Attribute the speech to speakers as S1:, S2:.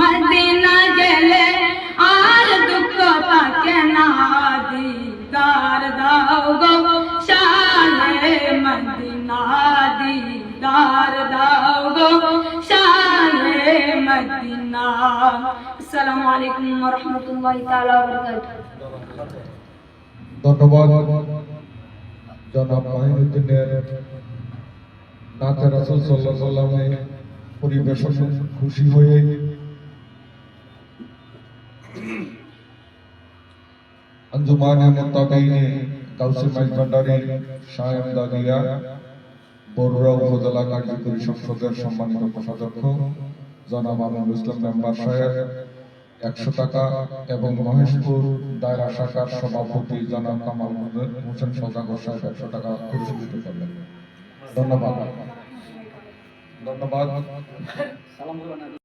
S1: Medina গেলে আর দুঃখ পাকে না। দিদার দাও গো শালে মদিনা দিদার দাও গো শালে মদিনা। আসসালামু আলাইকুম ওয়া রাহমাতুল্লাহি তাআলা ওয়া বারাকাতুহু
S2: ধন্যবাদ জনাব পরিবেশন খুশি হয়ে अंजुमान मुताबीन গাউসে মাইজ ভান্ডারীর সাহেব দাদিয়া বরুড়া উপজেলা কার্যকরী সংসদের সম্মানিত কোষাধ্যক্ষ জনাব আমিনুল ইসলাম মেম্বার সাহেব একশো টাকা এবং মহেশপুর দায়রা শাখার সভাপতি জনাব কামাল হোসেন সৌদাগর সাহেব একশো টাকা পুরস্কৃত করলেন। ধন্যবাদ। ধন্যবাদ।